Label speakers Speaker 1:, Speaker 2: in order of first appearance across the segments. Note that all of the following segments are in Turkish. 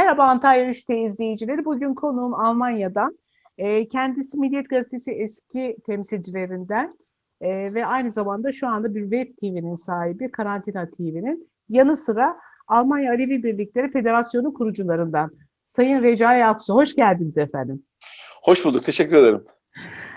Speaker 1: Merhaba Antalya 3T izleyicileri. Bugün konuğum Almanya'dan. Ee, kendisi Milliyet Gazetesi eski temsilcilerinden ee, ve aynı zamanda şu anda bir web TV'nin sahibi, Karantina TV'nin yanı sıra Almanya Alevi Birlikleri Federasyonu kurucularından. Sayın Recai Aksu, hoş geldiniz efendim.
Speaker 2: Hoş bulduk, teşekkür ederim.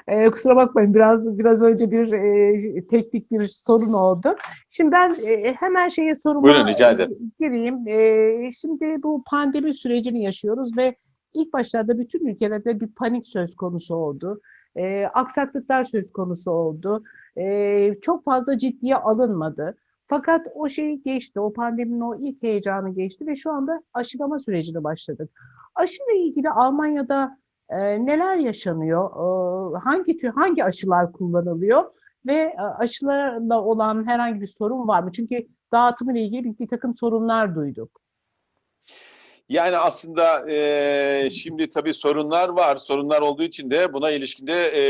Speaker 1: Ee, kusura bakmayın biraz biraz önce bir e, teknik bir sorun oldu. Şimdi ben e, hemen şeye soruma
Speaker 2: Buyurun, rica ederim.
Speaker 1: gireyim. E, şimdi bu pandemi sürecini yaşıyoruz ve ilk başlarda bütün ülkelerde bir panik söz konusu oldu. E, aksaklıklar söz konusu oldu. E, çok fazla ciddiye alınmadı. Fakat o şey geçti, o pandeminin o ilk heyecanı geçti ve şu anda aşılama sürecine başladık. Aşıyla ilgili Almanya'da e, neler yaşanıyor? E, hangi tür hangi aşılar kullanılıyor ve e, aşılarla olan herhangi bir sorun var mı? Çünkü dağıtımıyla ilgili bir, bir takım sorunlar duyduk.
Speaker 2: Yani aslında e, şimdi tabii sorunlar var. Sorunlar olduğu için de buna ilişkinde e,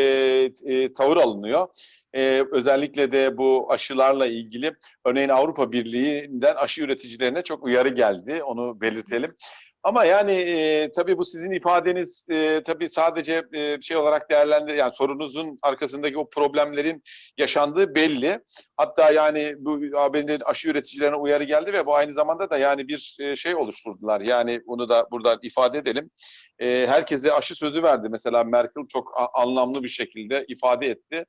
Speaker 2: e, tavır alınıyor. E, özellikle de bu aşılarla ilgili örneğin Avrupa Birliği'nden aşı üreticilerine çok uyarı geldi. Onu belirtelim. Ama yani e, tabii bu sizin ifadeniz e, tabii sadece e, şey olarak değerlendir yani sorunuzun arkasındaki o problemlerin yaşandığı belli. Hatta yani bu ABD'nin aşı üreticilerine uyarı geldi ve bu aynı zamanda da yani bir e, şey oluşturdular. Yani bunu da buradan ifade edelim. E, herkese aşı sözü verdi. Mesela Merkel çok anlamlı bir şekilde ifade etti.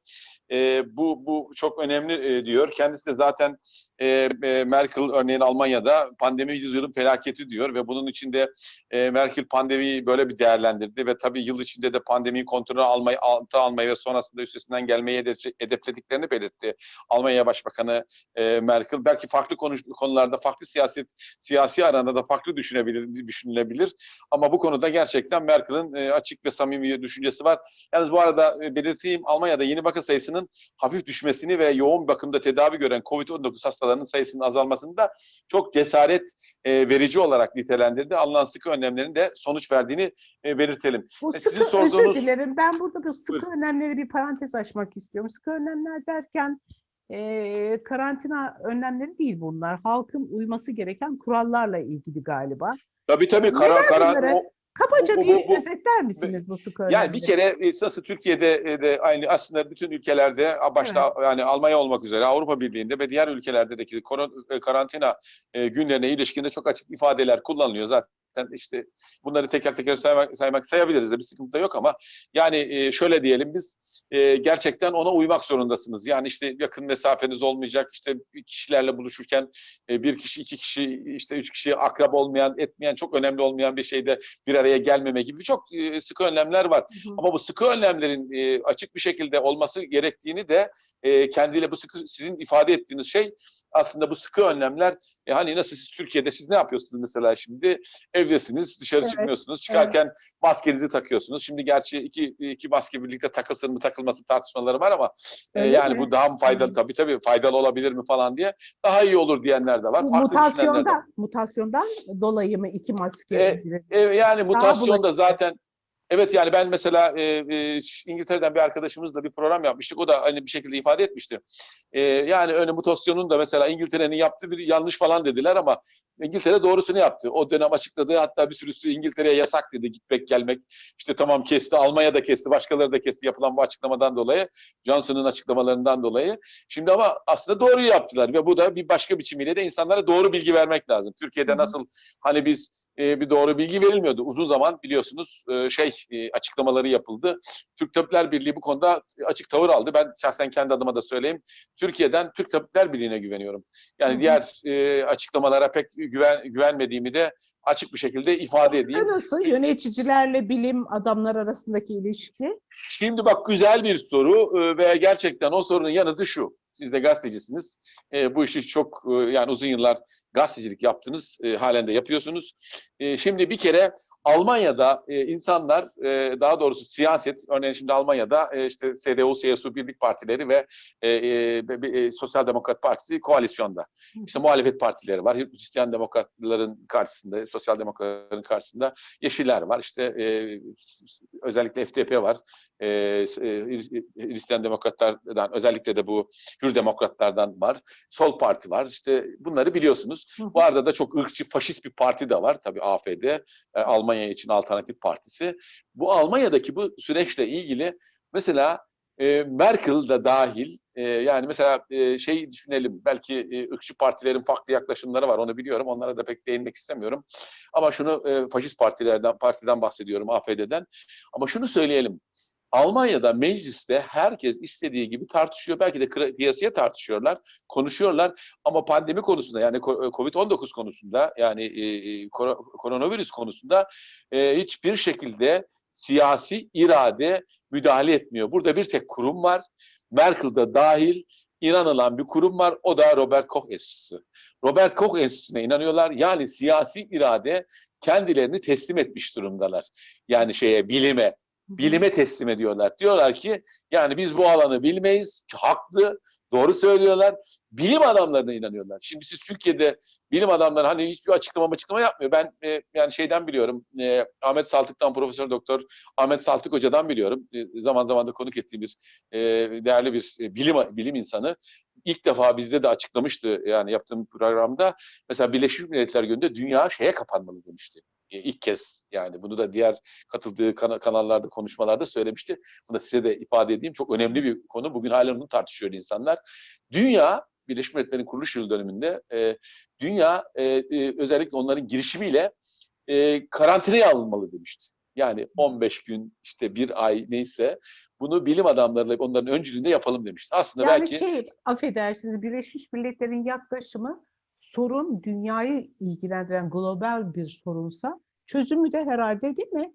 Speaker 2: E, bu bu çok önemli e, diyor. Kendisi de zaten e, e, Merkel örneğin Almanya'da pandemi yüzyılın felaketi diyor ve bunun içinde e, Merkel pandemiyi böyle bir değerlendirdi ve tabii yıl içinde de pandemiyi kontrolü almayı, altı almayı ve sonrasında üstesinden gelmeyi hedef, hedeflediklerini belirtti. Almanya Başbakanı e, Merkel belki farklı konuş, konularda farklı siyaset siyasi aranda da farklı düşünebilir düşünülebilir ama bu konuda gerçekten Merkel'in e, açık ve samimi düşüncesi var. Yalnız bu arada e, belirteyim Almanya'da yeni vaka sayısının hafif düşmesini ve yoğun bakımda tedavi gören COVID-19 hastalarının sayısının azalmasını da çok cesaret e, verici olarak nitelendirdi. Alınan sıkı önlemlerin de sonuç verdiğini e, belirtelim.
Speaker 1: Bu
Speaker 2: E, sizin
Speaker 1: sıkı
Speaker 2: sorduğunuz-
Speaker 1: özür dilerim. Ben burada bu sıkı
Speaker 2: Buyurun.
Speaker 1: önlemleri bir parantez açmak istiyorum. Sıkı önlemler derken e, karantina önlemleri değil bunlar. Halkın uyması gereken kurallarla ilgili galiba.
Speaker 2: Tabii tabii kara, kara, o-
Speaker 1: Kabaca
Speaker 2: Bu- bu-
Speaker 1: bir
Speaker 2: bu-
Speaker 1: özetler misiniz bu önlemleri?
Speaker 2: Yani bir kere e, nasıl Türkiye'de e, de aynı aslında bütün ülkelerde başta yani Almanya olmak üzere Avrupa Birliği'nde ve diğer ülkelerdeki e, karantina e, günlerine ilişkinde çok açık ifadeler kullanılıyor zaten işte bunları teker teker saymak, saymak sayabiliriz de bir sıkıntı da yok ama yani e, şöyle diyelim biz e, gerçekten ona uymak zorundasınız. Yani işte yakın mesafeniz olmayacak işte kişilerle buluşurken e, bir kişi iki kişi işte üç kişi akrab olmayan etmeyen çok önemli olmayan bir şeyde bir araya gelmeme gibi çok e, sıkı önlemler var.
Speaker 1: Hı hı.
Speaker 2: Ama bu sıkı önlemlerin e, açık bir şekilde olması gerektiğini de e, kendiyle bu sıkı sizin ifade ettiğiniz şey aslında bu sıkı önlemler e, hani nasıl siz Türkiye'de siz ne yapıyorsunuz mesela şimdi evdesiniz dışarı
Speaker 1: Evet,
Speaker 2: çıkmıyorsunuz çıkarken maskenizi takıyorsunuz. Şimdi gerçi iki iki maske birlikte takılsın mı takılması tartışmaları var ama e,
Speaker 1: Öyle
Speaker 2: yani
Speaker 1: mi?
Speaker 2: bu daha mı faydalı
Speaker 1: Hı.
Speaker 2: tabii tabii faydalı olabilir mi falan diye daha iyi olur diyenler de var.
Speaker 1: Bu
Speaker 2: Farklı düşünenler de var.
Speaker 1: mutasyondan, mutasyondan dolayı mı iki maske?
Speaker 2: E? E, yani mutasyonda zaten evet yani ben mesela e, e, İngiltere'den bir arkadaşımızla bir program yapmıştık. O da hani bir şekilde ifade etmişti. E, yani öyle mutasyonun da mesela İngiltere'nin yaptığı bir yanlış falan dediler ama İngiltere doğrusunu yaptı. O dönem açıkladı. Hatta bir sürüsü İngiltere'ye yasak dedi gitmek gelmek. İşte tamam kesti. Almanya da kesti. Başkaları da kesti yapılan bu açıklamadan dolayı. Johnson'ın açıklamalarından dolayı. Şimdi ama aslında doğruyu yaptılar ve bu da bir başka biçimiyle de insanlara doğru bilgi vermek lazım. Türkiye'de nasıl hani biz e, bir doğru bilgi verilmiyordu. Uzun zaman biliyorsunuz e, şey e, açıklamaları yapıldı. Türk Tabipler Birliği bu konuda açık tavır aldı. Ben şahsen kendi adıma da söyleyeyim. Türkiye'den Türk Tabipler Birliği'ne güveniyorum. Yani
Speaker 1: Hı hı.
Speaker 2: diğer e, açıklamalara pek güven güvenmediğimi de açık bir şekilde ifade edeyim.
Speaker 1: Nasıl yöneticilerle bilim adamlar arasındaki ilişki?
Speaker 2: Şimdi bak güzel bir soru e, ve gerçekten o sorunun yanıtı şu. Siz de gazetecisiniz. E, bu işi çok e, yani uzun yıllar gazetecilik yaptınız. E, halen de yapıyorsunuz. E, şimdi bir kere Almanya'da e, insanlar e, daha doğrusu siyaset örneğin şimdi Almanya'da e, işte CDU, CSU birlik partileri ve e, e, e, Sosyal Demokrat Partisi koalisyonda. İşte muhalefet partileri var. Hristiyan demokratların karşısında, sosyal demokratların karşısında Yeşiller var. İşte e, özellikle FDP var. E, e, Hristiyan demokratlardan özellikle de bu Hür demokratlardan var. Sol parti var. İşte bunları biliyorsunuz. Bu arada da çok ırkçı, faşist bir parti de var. Tabii AFD, e, Almanya için Alternatif Partisi. Bu Almanya'daki bu süreçle ilgili mesela e, Merkel de dahil e, yani mesela e, şey düşünelim belki e, ırkçı partilerin farklı yaklaşımları var onu biliyorum onlara da pek değinmek istemiyorum ama şunu e, faşist partilerden partiden bahsediyorum AFD'den ama şunu söyleyelim Almanya'da mecliste herkes istediği gibi tartışıyor belki de kıyasıya tartışıyorlar konuşuyorlar ama pandemi konusunda yani ko- Covid-19 konusunda yani e, e, koro- koronavirüs konusunda e, hiçbir şekilde siyasi irade müdahale etmiyor. Burada bir tek kurum var. Merkel'da dahil inanılan bir kurum var. O da Robert Koch Enstitüsü. Robert Koch Enstitüsü'ne inanıyorlar. Yani siyasi irade kendilerini teslim etmiş durumdalar. Yani şeye bilime, bilime teslim ediyorlar. Diyorlar ki yani biz bu alanı bilmeyiz. Haklı, doğru söylüyorlar. Bilim adamlarına inanıyorlar. Şimdi siz Türkiye'de bilim adamları hani hiçbir açıklama açıklama yapmıyor. Ben e, yani şeyden biliyorum. e, Ahmet Saltık'tan Profesör Doktor Ahmet Saltık Hoca'dan biliyorum. E, zaman zaman da konuk ettiğim bir e, değerli bir e, bilim bilim insanı. İlk defa bizde de açıklamıştı yani yaptığım programda. Mesela Birleşmiş Milletler Günü'nde dünya şeye kapanmalı demişti. İlk kez yani bunu da diğer katıldığı kana- kanallarda konuşmalarda söylemişti. Bunu da size de ifade edeyim. Çok önemli bir konu. Bugün hala onu tartışıyor insanlar. Dünya Birleşmiş Milletler'in kuruluş yıl dönümünde e, dünya e, e, özellikle onların girişimiyle e, karantinaya alınmalı demişti. Yani 15 gün işte bir ay neyse bunu bilim adamlarıyla onların öncülüğünde yapalım demişti. Aslında
Speaker 1: Yani
Speaker 2: belki
Speaker 1: şey, affedersiniz, Birleşmiş Milletler'in yaklaşımı sorun dünyayı ilgilendiren global bir sorunsa çözümü de herhalde değil mi?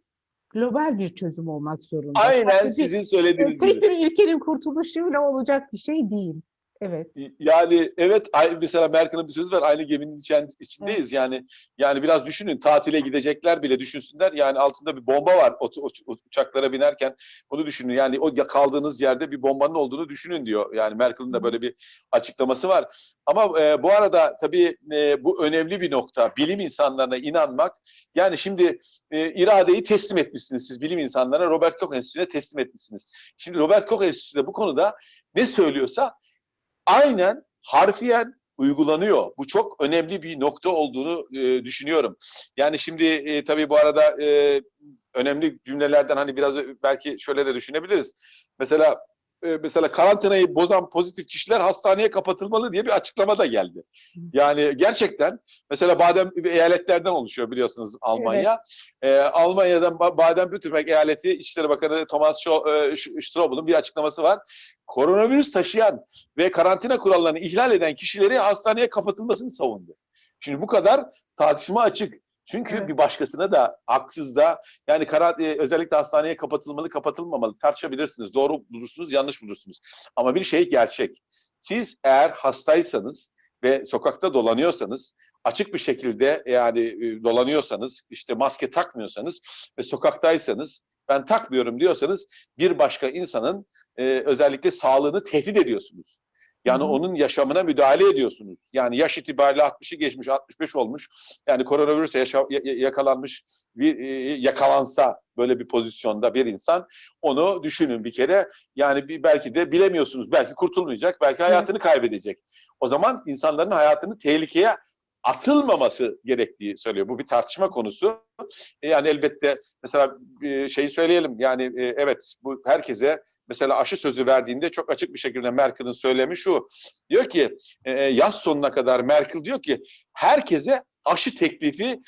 Speaker 1: Global bir çözüm olmak zorunda.
Speaker 2: aynen
Speaker 1: Sadece,
Speaker 2: sizin söylediğiniz
Speaker 1: Tek
Speaker 2: gibi.
Speaker 1: bir ülkenin kurtuluşuyla olacak bir şey değil. Evet.
Speaker 2: Yani evet mesela Merkel'in bir sözü var aynı geminin içindeyiz. Yani yani biraz düşünün tatile gidecekler bile düşünsünler. Yani altında bir bomba var o, o- o uçaklara binerken. Bunu düşünün. Yani o kaldığınız yerde bir bombanın olduğunu düşünün diyor. Yani Merkel'in de böyle bir açıklaması var. Ama e, bu arada tabii e, bu önemli bir nokta bilim insanlarına inanmak. Yani şimdi e, iradeyi teslim etmişsiniz siz bilim insanlarına Robert Koch Enstitüsü'ne teslim etmişsiniz. Şimdi Robert Koch Enstitüsü de bu konuda ne söylüyorsa aynen harfiyen uygulanıyor. Bu çok önemli bir nokta olduğunu e, düşünüyorum. Yani şimdi e, tabii bu arada e, önemli cümlelerden hani biraz belki şöyle de düşünebiliriz. Mesela e, mesela karantinayı bozan pozitif kişiler hastaneye kapatılmalı diye bir açıklama da geldi. Yani gerçekten mesela badem eyaletlerden oluşuyor biliyorsunuz Almanya. E, Almanya'dan Ba- Baden-Württemberg eyaleti İçişleri Bakanı Thomas e, Strobel'ın bir açıklaması var. Koronavirüs taşıyan ve karantina kurallarını ihlal eden kişileri hastaneye kapatılmasını savundu. Şimdi bu kadar tartışma açık. Çünkü
Speaker 1: Evet.
Speaker 2: bir başkasına da haksız da yani karar, e, özellikle hastaneye kapatılmalı kapatılmamalı tartışabilirsiniz. Doğru bulursunuz yanlış bulursunuz. Ama bir şey gerçek. Siz eğer hastaysanız ve sokakta dolanıyorsanız açık bir şekilde yani e, dolanıyorsanız işte maske takmıyorsanız ve sokaktaysanız ben takmıyorum diyorsanız bir başka insanın e, özellikle sağlığını tehdit ediyorsunuz. Yani
Speaker 1: hı.
Speaker 2: onun yaşamına müdahale ediyorsunuz. Yani yaş itibariyle 60'ı geçmiş, 65 olmuş. Yani koronavirüse yaşa- ya- ya- yakalanmış bir e, yakalansa böyle bir pozisyonda bir insan onu düşünün bir kere. Yani bir, belki de bilemiyorsunuz. Belki kurtulmayacak, belki hayatını kaybedecek. O zaman insanların hayatını tehlikeye atılmaması gerektiği söylüyor. Bu bir tartışma konusu. E, Yani elbette mesela e, şeyi söyleyelim. Yani e, evet bu herkese mesela aşı sözü verdiğinde çok açık bir şekilde Merkel'in söylemi şu. Diyor ki yaz sonuna kadar Merkel diyor ki herkese aşı teklifi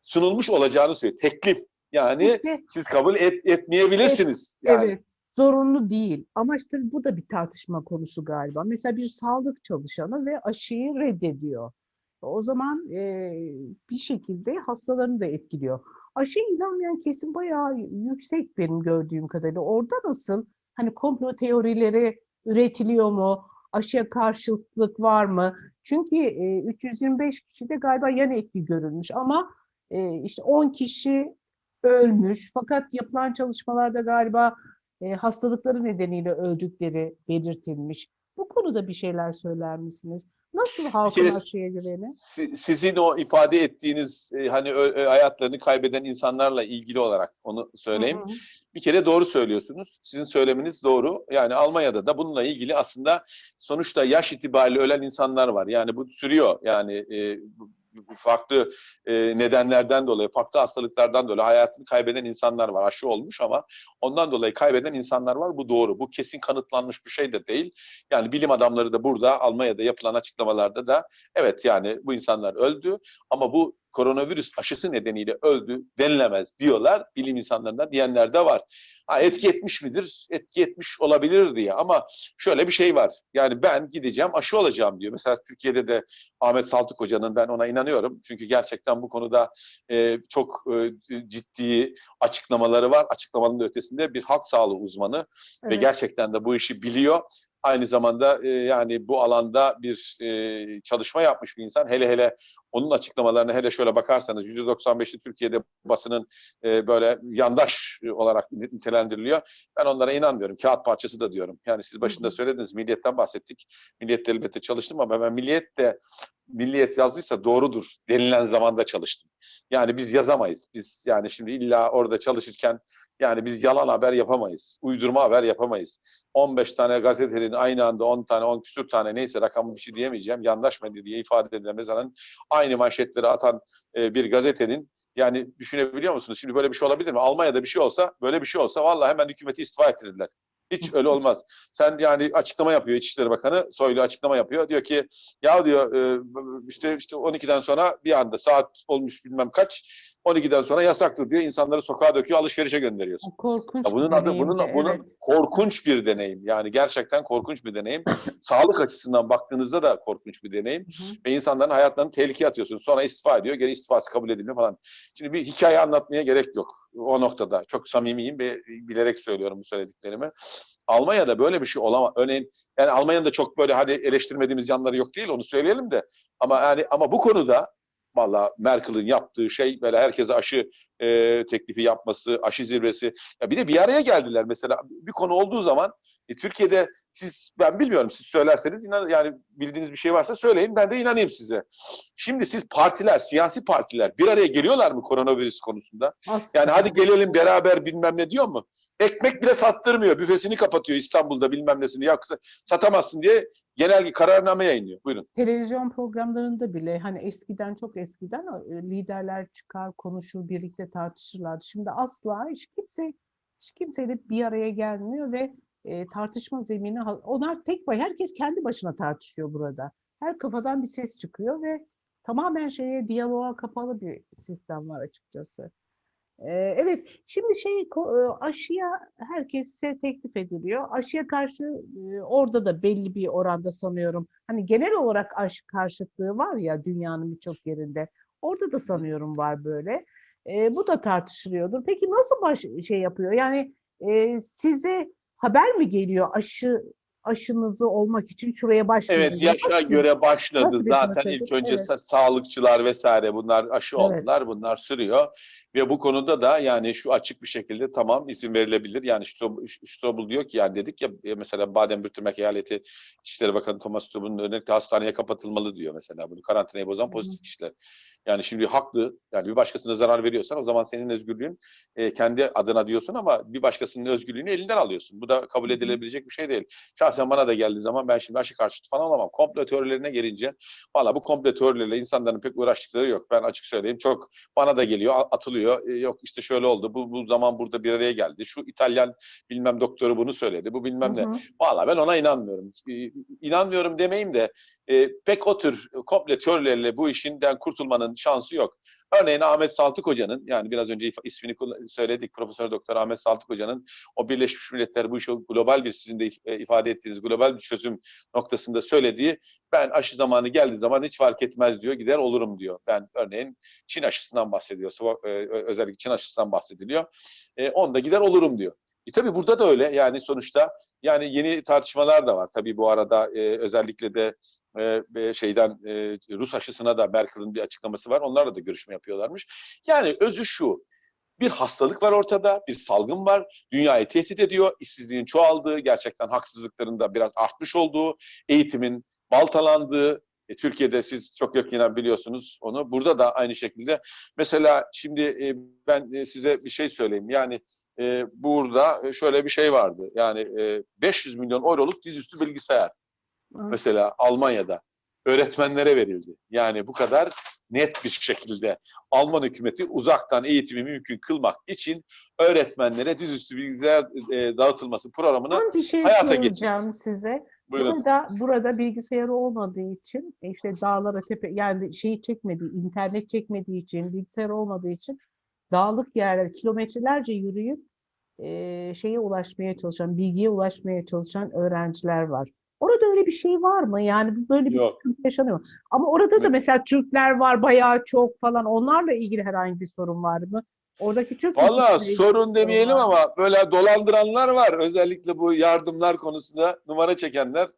Speaker 2: sunulmuş olacağını söylüyor. Teklif. Yani
Speaker 1: Peki,
Speaker 2: siz kabul et, etmeyebilirsiniz. Yani.
Speaker 1: Evet, zorunlu değil. Ama işte bu da bir tartışma konusu galiba. Mesela bir sağlık çalışanı ve aşıyı reddediyor. O zaman e, bir şekilde hastalarını da etkiliyor. Aşıya inanmayan kesim bayağı yüksek benim gördüğüm kadarıyla. Orada nasıl? Hani komplo teorileri üretiliyor mu? Aşıya karşılıklık var mı? Çünkü e, 325 kişide galiba yan etki görülmüş ama e, işte 10 kişi ölmüş. Fakat yapılan çalışmalarda galiba e, hastalıkları nedeniyle öldükleri belirtilmiş. Bu konuda bir şeyler söyler misiniz? Nasıl halkın
Speaker 2: kere-
Speaker 1: aşıya güveni?
Speaker 2: Si- Sizin o ifade ettiğiniz e, hani ö- ö- hayatlarını kaybeden insanlarla ilgili olarak onu söyleyeyim.
Speaker 1: Hı hı.
Speaker 2: Bir kere doğru söylüyorsunuz. Sizin söyleminiz doğru. Yani Almanya'da da bununla ilgili aslında sonuçta yaş itibariyle ölen insanlar var. Yani bu sürüyor. Yani e, farklı e, nedenlerden dolayı, farklı hastalıklardan dolayı hayatını kaybeden insanlar var. Aşı olmuş ama ondan dolayı kaybeden insanlar var. Bu doğru. Bu kesin kanıtlanmış bir şey de değil. Yani bilim adamları da burada Almanya'da yapılan açıklamalarda da evet yani bu insanlar öldü ama bu koronavirüs aşısı nedeniyle öldü denilemez diyorlar. Bilim insanlarından diyenler de var. Ha, etki etmiş midir? Etki etmiş olabilir diye ama şöyle bir şey var. Yani ben gideceğim aşı olacağım diyor. Mesela Türkiye'de de Ahmet Saltık Hoca'nın ben ona inanıyorum. Çünkü gerçekten bu konuda e, çok e, ciddi açıklamaları var. Açıklamanın ötesinde bir halk sağlığı uzmanı ve
Speaker 1: Evet.
Speaker 2: gerçekten de bu işi biliyor. Aynı zamanda e, yani bu alanda bir e, çalışma yapmış bir insan. Hele hele onun açıklamalarına hele şöyle bakarsanız %95'i Türkiye'de basının e, böyle yandaş olarak nitelendiriliyor. Ben onlara inanmıyorum. Kağıt parçası da diyorum. Yani siz başında söylediniz. Milliyetten bahsettik. Milliyette elbette çalıştım ama ben Milliyet de Milliyet yazdıysa doğrudur denilen zamanda çalıştım. Yani biz yazamayız. Biz yani şimdi illa orada çalışırken yani biz yalan haber yapamayız. Uydurma haber yapamayız. 15 tane gazetenin aynı anda 10 tane, 10 küsür tane neyse rakamı bir şey diyemeyeceğim. Yandaş medya diye ifade edilen mesela aynı manşetleri atan e, bir gazetenin yani düşünebiliyor musunuz? Şimdi böyle bir şey olabilir mi? Almanya'da bir şey olsa, böyle bir şey olsa vallahi hemen hükümeti istifa ettirirler. Hiç öyle olmaz. Sen yani açıklama yapıyor İçişleri Bakanı, Soylu açıklama yapıyor. Diyor ki ya diyor e, işte işte 12'den sonra bir anda saat olmuş bilmem kaç 12'den sonra yasaktır diyor. İnsanları sokağa döküyor, alışverişe gönderiyorsun.
Speaker 1: Korkunç
Speaker 2: Ya bunun adı bunun bunun korkunç bir deneyim. Yani gerçekten korkunç bir deneyim. Sağlık açısından baktığınızda da korkunç bir deneyim
Speaker 1: hı.
Speaker 2: ve insanların hayatlarını tehlikeye atıyorsun. Sonra istifa ediyor, geri istifası kabul edilmiyor falan. Şimdi bir hikaye anlatmaya gerek yok o noktada. Çok samimiyim ve bilerek söylüyorum bu söylediklerimi. Almanya'da böyle bir şey olamaz. Örneğin yani Almanya'nın da çok böyle hani eleştirmediğimiz yanları yok değil onu söyleyelim de. Ama yani ama bu konuda valla Merkel'in yaptığı şey böyle herkese aşı e, teklifi yapması, aşı zirvesi. Ya bir de bir araya geldiler mesela bir konu olduğu zaman e, Türkiye'de siz ben bilmiyorum siz söylerseniz inan yani bildiğiniz bir şey varsa söyleyin ben de inanayım size. Şimdi siz partiler, siyasi partiler bir araya geliyorlar mı koronavirüs konusunda?
Speaker 1: Asla.
Speaker 2: Yani hadi gelelim beraber bilmem ne diyor mu? Ekmek bile sattırmıyor. Büfesini kapatıyor İstanbul'da bilmem nesini. Ya satamazsın diye genel kararname yayınlıyor. Buyurun.
Speaker 1: Televizyon programlarında bile hani eskiden çok eskiden e, liderler çıkar konuşur birlikte tartışırlardı. Şimdi asla hiç kimse hiç kimseyle bir araya gelmiyor ve e, tartışma zemini onlar tek bay herkes kendi başına tartışıyor burada. Her kafadan bir ses çıkıyor ve tamamen şeye diyaloğa kapalı bir sistem var açıkçası. Evet, şimdi şey aşıya herkese teklif ediliyor. Aşıya karşı orada da belli bir oranda sanıyorum. Hani genel olarak aşı karşıtlığı var ya dünyanın birçok yerinde. Orada da sanıyorum var böyle. E, bu da tartışılıyordur. Peki nasıl baş şey yapıyor? Yani e, size haber mi geliyor aşı aşınızı olmak için şuraya başlayın
Speaker 2: Evet yaşa
Speaker 1: Nasıl-
Speaker 2: göre başladı
Speaker 1: nasıl
Speaker 2: zaten ilk önce
Speaker 1: Evet.
Speaker 2: sa- sağlıkçılar vesaire bunlar aşı
Speaker 1: Evet.
Speaker 2: oldular bunlar sürüyor ve bu konuda da yani şu açık bir şekilde tamam izin verilebilir yani Strob- Strobel diyor ki yani dedik ya e, mesela Baden-Württemberg eyaleti İçişleri Bakanı Thomas Strobel'in özellikle hastaneye kapatılmalı diyor mesela bunu karantinayı bozan pozitif kişiler. Yani şimdi haklı yani bir başkasına zarar veriyorsan o zaman senin özgürlüğün e, kendi adına diyorsun ama bir başkasının özgürlüğünü elinden alıyorsun. Bu da kabul edilebilecek bir şey değil. Şahsen bana da geldiği zaman ben şimdi aşı karşıtı falan olamam. Komplo teorilerine gelince valla bu komplo teorileriyle insanların pek uğraştıkları yok. Ben açık söyleyeyim çok bana da geliyor a- atılıyor. E, yok işte şöyle oldu bu, bu zaman burada bir araya geldi. Şu İtalyan bilmem doktoru bunu söyledi. Bu bilmem ne.
Speaker 1: Hı hı.
Speaker 2: Valla ben ona inanmıyorum. E, İnanmıyorum demeyeyim de e, pek o tür komple teorileriyle bu işinden kurtulmanın şansı yok. Örneğin Ahmet Saltık Hoca'nın yani biraz önce ismini söyledik Profesör Doktor Ahmet Saltık Hoca'nın o Birleşmiş Milletler bu işi global bir sizin de e, ifade ettiğiniz global bir çözüm noktasında söylediği ben aşı zamanı geldiği zaman hiç fark etmez diyor gider olurum diyor. Ben örneğin Çin aşısından bahsediyor. E, Özellikle Çin aşısından bahsediliyor. E, onda gider olurum diyor. E tabii burada da öyle yani sonuçta yani yeni tartışmalar da var. Tabii bu arada e, özellikle de e, şeyden e, Rus aşısına da Merkel'in bir açıklaması var. Onlarla da görüşme yapıyorlarmış. Yani özü şu. Bir hastalık var ortada, bir salgın var. Dünyayı tehdit ediyor. işsizliğin çoğaldığı, gerçekten haksızlıkların da biraz artmış olduğu, eğitimin baltalandığı, e, Türkiye'de siz çok yakinen biliyorsunuz onu. Burada da aynı şekilde. Mesela şimdi e, ben e, size bir şey söyleyeyim. Yani e, burada şöyle bir şey vardı. Yani e, 500 milyon euroluk dizüstü bilgisayar
Speaker 1: Evet.
Speaker 2: mesela Almanya'da öğretmenlere verildi. Yani bu kadar net bir şekilde Alman hükümeti uzaktan eğitimi mümkün kılmak için öğretmenlere dizüstü bilgisayar e, dağıtılması programını
Speaker 1: Ben bir şey
Speaker 2: hayata
Speaker 1: soracağım size.
Speaker 2: buyurun.
Speaker 1: Burada burada bilgisayarı olmadığı için işte dağlara tepe yani şeyi çekmediği, internet çekmediği için, bilgisayar olmadığı için dağlık yerler kilometrelerce yürüyüp eee, şeye ulaşmaya çalışan, bilgiye ulaşmaya çalışan öğrenciler var. Orada öyle bir şey var mı? Yani böyle bir
Speaker 2: Yok.
Speaker 1: sıkıntı yaşanıyor mu? Ama orada da mesela Türkler var bayağı çok falan. Onlarla ilgili herhangi bir sorun var mı? Oradaki Türk
Speaker 2: Valla sorun demeyelim
Speaker 1: var
Speaker 2: ama böyle dolandıranlar var. Özellikle bu yardımlar konusunda numara çekenler.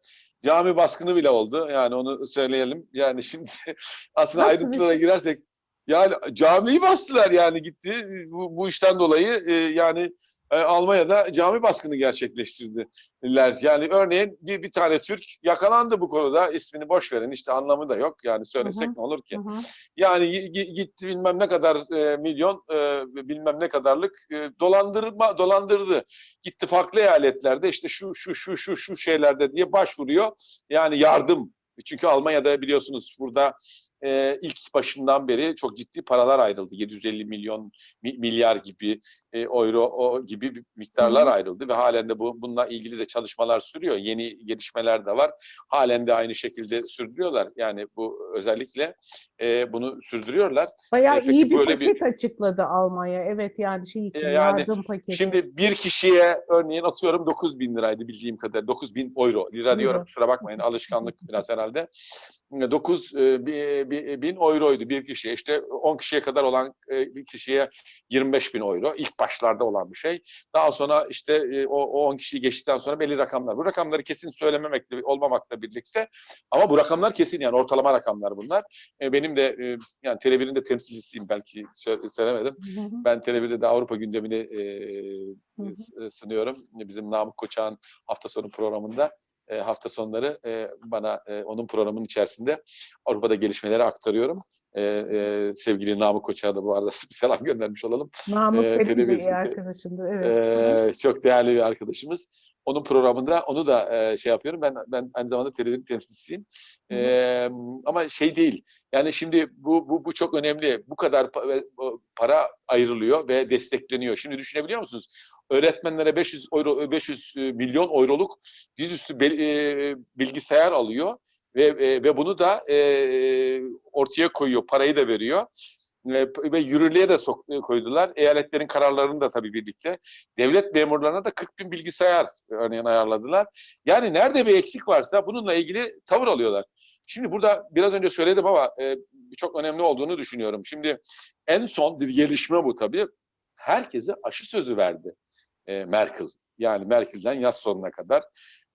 Speaker 2: Cami baskını bile oldu. Yani onu söyleyelim. Yani şimdi aslında
Speaker 1: Nasıl
Speaker 2: ayrıntılara
Speaker 1: şey?
Speaker 2: girersek yani camiyi bastılar yani gitti. Bu, bu işten dolayı e, yani e, Almanya'da cami baskını gerçekleştirdiler. Yani örneğin bir, bir tane Türk yakalandı bu konuda. İsmini boş verin. işte anlamı da yok. Yani söylesek
Speaker 1: Hı hı.
Speaker 2: ne olur ki?
Speaker 1: Hı hı.
Speaker 2: Yani gi- gi- gitti bilmem ne kadar e, milyon e, bilmem ne kadarlık e, dolandırma dolandırdı. Gitti farklı eyaletlerde işte şu şu şu şu şu şeylerde diye başvuruyor. Yani yardım. Çünkü Almanya'da biliyorsunuz burada e, ilk başından beri çok ciddi paralar ayrıldı. 750 milyon mi- milyar gibi e, euro o gibi miktarlar
Speaker 1: hı.
Speaker 2: ayrıldı ve halen de bu bununla ilgili de çalışmalar sürüyor. Yeni gelişmeler de var. Halen de aynı şekilde sürdürüyorlar. Yani bu özellikle e, bunu sürdürüyorlar.
Speaker 1: Bayağı
Speaker 2: E,
Speaker 1: iyi bir
Speaker 2: böyle bir-
Speaker 1: paket açıkladı Almanya. Evet yani şey için
Speaker 2: yani
Speaker 1: yardım paketi.
Speaker 2: Şimdi bir kişiye örneğin atıyorum 9 bin liraydı bildiğim kadar. 9 bin euro. Lira diyorum kusura bakmayın alışkanlık biraz herhalde. 9 e, bi- bin euroydu bir kişiye. İşte 10 kişiye kadar olan e, bir kişiye 25 bin euro. İlk başlarda olan bir şey. Daha sonra işte e, o, o 10 kişiyi geçtikten sonra belli rakamlar. Bu rakamları kesin söylememekle olmamakla birlikte ama bu rakamlar kesin yani ortalama rakamlar bunlar. E, Benim de e, yani Tele1'in de temsilcisiyim belki sö- söylemedim.
Speaker 1: Hı hı.
Speaker 2: Ben Tele1'de de Avrupa gündemini e,
Speaker 1: Hı hı.
Speaker 2: s- sınıyorum. Bizim Namık Koçak'ın hafta sonu programında e, hafta sonları e, bana e, onun programının içerisinde Avrupa'da gelişmeleri aktarıyorum. E, e, sevgili Namık Koçak'a da bu arada bir selam göndermiş olalım.
Speaker 1: Mahmut
Speaker 2: Ee,
Speaker 1: benim de. Evet.
Speaker 2: Ee, çok değerli bir arkadaşımız. Onun programında onu da e, şey yapıyorum. Ben ben aynı zamanda televizyon temsilcisiyim.
Speaker 1: Hı.
Speaker 2: Ee, ama şey değil. Yani şimdi bu bu bu çok önemli. Bu kadar pa- o para ayrılıyor ve destekleniyor. Şimdi düşünebiliyor musunuz? Öğretmenlere 500 euro 500 milyon euroluk dizüstü e, bilgisayar alıyor ve e, ve bunu da e, ortaya koyuyor. Parayı da veriyor. E, ve yürürlüğe de sok- koydular. Eyaletlerin kararlarını da tabii birlikte. Devlet memurlarına da 40 bin bilgisayar örneğin ayarladılar. Yani nerede bir eksik varsa bununla ilgili tavır alıyorlar. Şimdi burada biraz önce söyledim ama e, çok önemli olduğunu düşünüyorum. Şimdi en son bir gelişme bu tabii. Herkese aşı sözü verdi e, Merkel. Yani Merkel'den yaz sonuna kadar.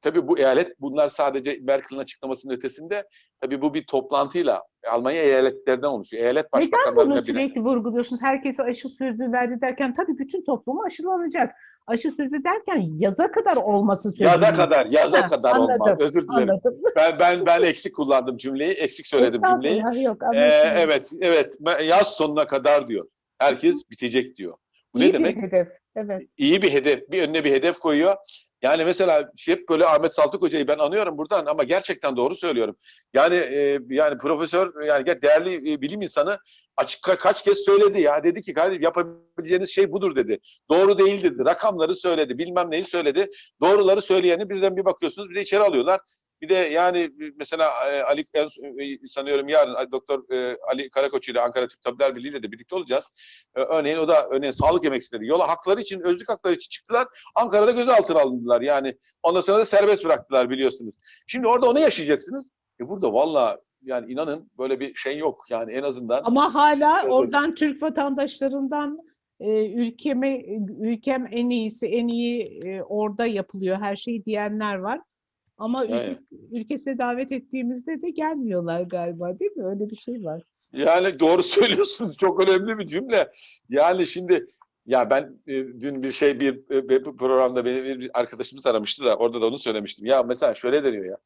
Speaker 2: Tabii bu eyalet bunlar sadece Merkel'in açıklamasının ötesinde tabii bu bir toplantıyla Almanya eyaletlerden oluşuyor. Eyalet
Speaker 1: Neden
Speaker 2: başbakanları
Speaker 1: bunu
Speaker 2: bile-
Speaker 1: sürekli vurguluyorsunuz? Herkese aşı sözü verdi derken tabii bütün toplumu aşılanacak. Aşı sözü derken yaza kadar olması sözü.
Speaker 2: Yaza kadar, yaza
Speaker 1: Ha,
Speaker 2: kadar olmaz.
Speaker 1: anladım,
Speaker 2: Özür dilerim.
Speaker 1: Anladım.
Speaker 2: Ben ben ben eksik kullandım cümleyi, eksik söyledim cümleyi.
Speaker 1: Yok,
Speaker 2: Ee, evet, evet. Yaz sonuna kadar diyor. Herkes bitecek diyor. Bu
Speaker 1: İyi
Speaker 2: ne demek?
Speaker 1: bir hedef. Evet.
Speaker 2: İyi bir hedef, bir önüne bir hedef koyuyor. Yani mesela hep böyle Ahmet Saltık Hoca'yı ben anıyorum buradan ama gerçekten doğru söylüyorum. Yani e, yani profesör yani değerli e, bilim insanı açık ka- kaç kez söyledi ya dedi ki kardeşim yapabileceğiniz şey budur dedi. Doğru değil dedi. Rakamları söyledi. Bilmem neyi söyledi. Doğruları söyleyeni birden bir bakıyorsunuz bir de içeri alıyorlar. Bir de yani mesela e, Ali e, sanıyorum yarın Doktor e, Ali Karakoç ile Ankara Türk Tabipler Birliği ile de birlikte olacağız. E, örneğin o da örneğin sağlık emekçileri yola hakları için, özlük hakları için çıktılar. Ankara'da gözaltına alındılar. Yani ondan sonra da serbest bıraktılar biliyorsunuz. Şimdi orada onu yaşayacaksınız. E burada valla yani inanın böyle bir şey yok. Yani en azından
Speaker 1: Ama hala oradan Türk vatandaşlarından e, ülkeme ülkem en iyisi, en iyi e, orada yapılıyor her şey diyenler var. Ama
Speaker 2: Evet.
Speaker 1: ülkesine davet ettiğimizde de gelmiyorlar galiba değil mi? Öyle bir şey var.
Speaker 2: Yani doğru söylüyorsunuz. Çok önemli bir cümle. Yani şimdi Ya ben e, dün bir şey bir, e, bir programda beni bir, bir arkadaşımız aramıştı da orada da onu söylemiştim. Ya mesela şöyle deniyor ya.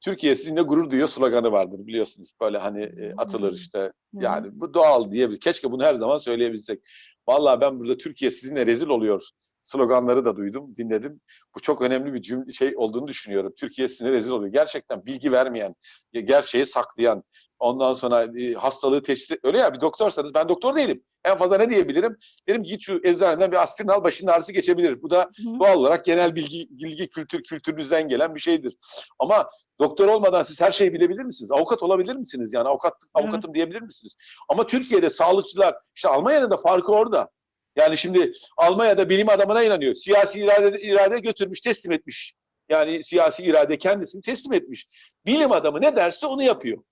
Speaker 2: Türkiye sizinle gurur duyuyor sloganı vardır biliyorsunuz. Böyle hani e, atılır işte. Yani bu doğal diyebilir. Keşke bunu her zaman söyleyebilsek. Vallahi ben burada Türkiye sizinle rezil oluyor sloganları da duydum, dinledim. Bu çok önemli bir cümle şey olduğunu düşünüyorum. Türkiye sizinle rezil oluyor. Gerçekten bilgi vermeyen, gerçeği saklayan, ondan sonra e, hastalığı teşhis öyle ya bir doktorsanız ben doktor değilim. En fazla ne diyebilirim? Derim ki git şu eczaneden bir aspirin al başının ağrısı geçebilir. Bu da
Speaker 1: Hı.
Speaker 2: doğal olarak genel bilgi, bilgi kültür kültürünüzden gelen bir şeydir. Ama doktor olmadan siz her şeyi bilebilir misiniz? Avukat olabilir misiniz? Yani avukat avukatım diyebilir misiniz? Ama Türkiye'de sağlıkçılar işte Almanya'da da farkı orada. Yani şimdi Almanya'da bilim adamına inanıyor. Siyasi irade, irade götürmüş, teslim etmiş. Yani siyasi irade kendisini teslim etmiş. Bilim adamı ne derse onu yapıyor.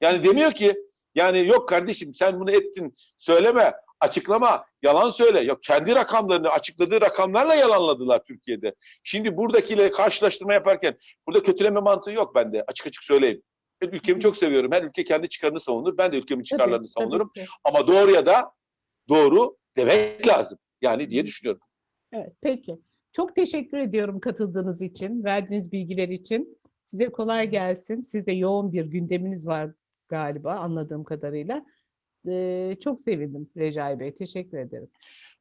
Speaker 2: Yani demiyor ki yani yok kardeşim sen bunu ettin söyleme, açıklama, yalan söyle. Yok kendi rakamlarını açıkladığı rakamlarla yalanladılar Türkiye'de. Şimdi buradakiyle karşılaştırma yaparken burada kötüleme mantığı yok bende açık açık söyleyeyim. Ben ülkemi çok seviyorum. Her ülke kendi çıkarını savunur. Ben de ülkemin çıkarlarını
Speaker 1: Tabii, tabii
Speaker 2: savunurum.
Speaker 1: ki.
Speaker 2: Ama doğruya da doğru demek lazım. Yani diye düşünüyorum.
Speaker 1: Evet, peki. Çok teşekkür ediyorum katıldığınız için, verdiğiniz bilgiler için. Size kolay gelsin. Sizde yoğun bir gündeminiz var galiba anladığım kadarıyla. Ee, çok sevindim Recai Bey. Teşekkür ederim.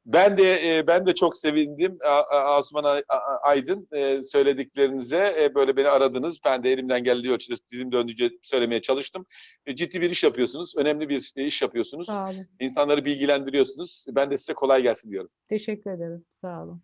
Speaker 2: Ben de e, ben de çok sevindim A- A- Asuman Aydın e, söylediklerinize e, böyle beni aradınız. Ben de elimden geldiği ölçüde dilim döndüğünce söylemeye çalıştım. E, ciddi bir iş yapıyorsunuz. Önemli bir iş yapıyorsunuz.
Speaker 1: Sağ olun.
Speaker 2: İnsanları bilgilendiriyorsunuz. Ben de size kolay gelsin diyorum.
Speaker 1: Teşekkür ederim. Sağ olun.